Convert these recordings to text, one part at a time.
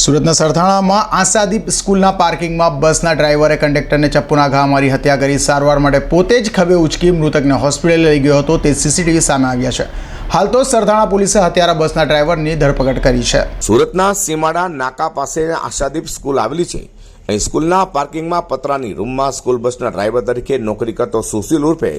સુરતના સરથાણામાં આશાદીપ સ્કૂલના પાર્કિંગમાં બસના ડ્રાઈવરે કંડક્ટરને ચપ્પુના ઘા મારી હત્યા કરી. સારવાર માટે પોતે જ ખભે ઉચકી મૃતકને હોસ્પિટલ લઈ ગયો હતો. તે સીસીટીવી સામે આવ્યા છે. હાલ તો સરથાણા પોલીસે હત્યારા બસના ડ્રાઈવરની ધરપકડ કરી છે. સુરતના સીમાડા નાકા પાસે આશાદીપ સ્કૂલ આવેલી છે. અહીં સ્કૂલના પાર્કિંગમાં પતરાની રૂમમાં સ્કૂલ બસના ડ્રાઈવર તરીકે નોકરી કરતો સુશીલ ઉર્ફે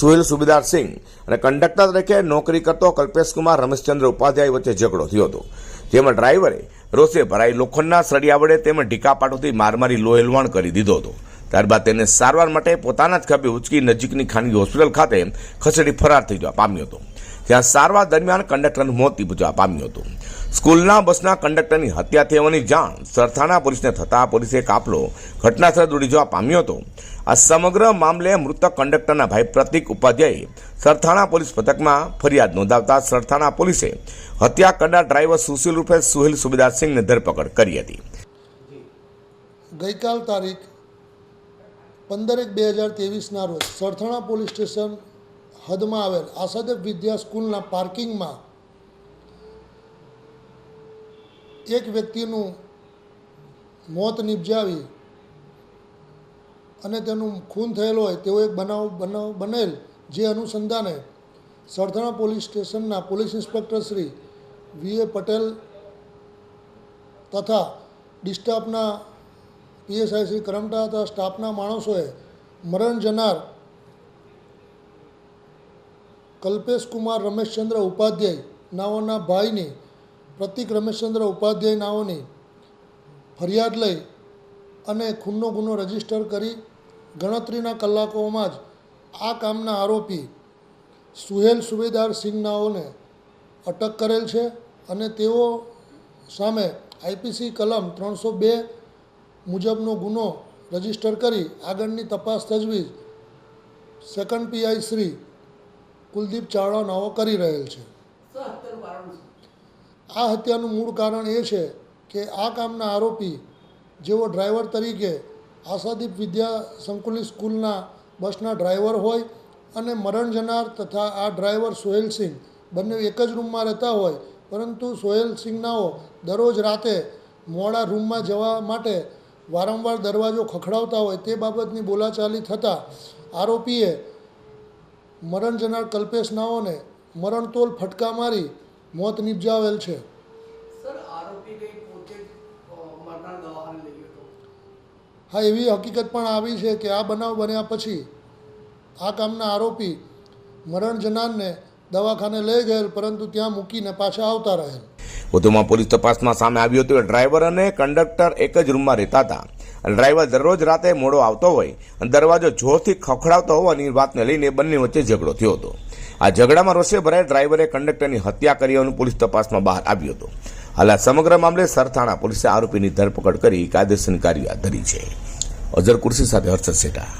સુહેલ સુબેદાર સિંહ અને કંડક્ટર તરીકે નોકરી કરતો કલ્પેશકુમાર રમેશચંદ્ર ઉપાધ્યાય વચ્ચે ઝઘડો થયો હતો. જેમાં ડ્રાઈવરે રોષે ભરાઈ લોખંડના સળિયા વડે તેમજ ઢીકાપાટોથી મારમારી લોહેલવાણ કરી દીધો હતો. ત્યારબાદ તેને સારવાર માટે પોતાના જ ખભે ઉચકી નજીકની ખાનગી હોસ્પિટલ ખાતે ખસેડી ફરાર થઈ જવા પામ્યો હતો. ત્યાં સારવાર દરમિયાન કંડક્ટરનું મોત નીપજવા પામ્યું હતું. સ્કૂલના બસના કંડક્ટરની હત્યા થવાની જાણ સરથાણા પોલીસને થતા પોલીસે કાફલો ઘટનાસ્થળે દોડી જવા પામ્યો હતો. આ સમગ્ર મામલે મૃતક કંડક્ટરના ભાઈ પ્રતિક ઉપાધ્યાયે સરથાણા પોલીસ પથકમાં ફરિયાદ નોંધાવતા સરથાણા પોલીસે હત્યા કરનાર ડ્રાઈવર સુશીલ રૂપે સુહેલ સુબેદાર સિંહને ધરપકડ કરી હતી. ગઈકાલ તારીખ પંદર એક બે હજાર ત્રેવીસના રોજ સરથાણા પોલીસ સ્ટેશન હદમાં આવેલ આસાદેવ વિદ્યા સ્કૂલના પાર્કિંગમાં એક વ્યક્તિનું મોત નિપજાવી અને તેનું ખૂન થયેલ હોય તેવો એક બનાવ બનાવ બનેલ જે અનુસંધાને સરથાણા પોલીસ સ્ટેશનના police inspector Shri V A Patel તથા ડિસ્ટાફના પીએસઆઈ શ્રી કરમટા તથા સ્ટાફના માણસોએ મરણ જનાર કલ્પેશ કુમાર રમેશચંદ્ર ઉપાધ્યાય નાઓના ભાઈની પ્રતિક રમેશચંદ્ર ઉપાધ્યાય નાઓની ફરિયાદ લઈ અને ખૂનનો ગુનો રજિસ્ટર કરી ગણતરીના કલાકોમાં જ આ કામના આરોપી સુહેલ સુબેદાર સિંહ નાઓને અટક કરેલ છે અને તેઓ સામે આઈપીસી કલમ ત્રણસો બે મુજબનો ગુનો રજિસ્ટર કરી આગળની તપાસ તજવીજ સેકન્ડ પીઆઈ શ્રી કુલદીપ ચાવડા નાઓ કરી રહેલ છે. આ હત્યાનું મૂળ કારણ એ છે કે આ કામના આરોપી, જેઓ ડ્રાઈવર તરીકે આશાદીપ વિદ્યા સંકુલિત સ્કૂલના બસના ડ્રાઈવર હોય અને મરણ જનાર તથા આ ડ્રાઈવર સોહેલસિંહ બંને એક જ રૂમમાં રહેતા હોય, પરંતુ સોહેલસિંહનાઓ દરરોજ રાતે મોડા રૂમમાં જવા માટે વારંવાર દરવાજો ખખડાવતા હોય તે બાબતની બોલાચાલી થતાં આરોપીએ મરણ જનાર કલ્પેશ નાઓને મરણતોલ ફટકા મારી મોત નિપજાવેલ છે. હા એવી હકીકત પણ આવી છે કે આ બનાવ બન્યા પછી આ કામના આરોપી મરણ જનારને દવાખાને લઈ ગયેલ પરંતુ ત્યાં મૂકીને પાછા આવતા રહેલ. વધુમાં પોલીસ તપાસમાં સામે આવ્યું હતું કે ડ્રાઈવર અને કંડક્ટર એક જ રૂમમાં રહેતા હતા. ડ્રાઈવર દરરોજ રાતે મોડો આવતો હોય અને દરવાજો જોરથી ખખડાવતો હોવાની વાતને લઈને બંને વચ્ચે ઝઘડો થયો હતો. આ ઝઘડામાં રોષે ભરાય ડ્રાઈવરે કંડક્ટરની હત્યા કરી હોવાનું પોલીસ તપાસમાં બહાર આવ્યું હતું. હાલ આ સમગ્ર મામલે સરથાણા પોલીસે આરોપીની ધરપકડ કરી કાયદેસરની કાર્યવાહી ધરી છે. અઝર કુર્સી સાથે હર્ષદ સેઠા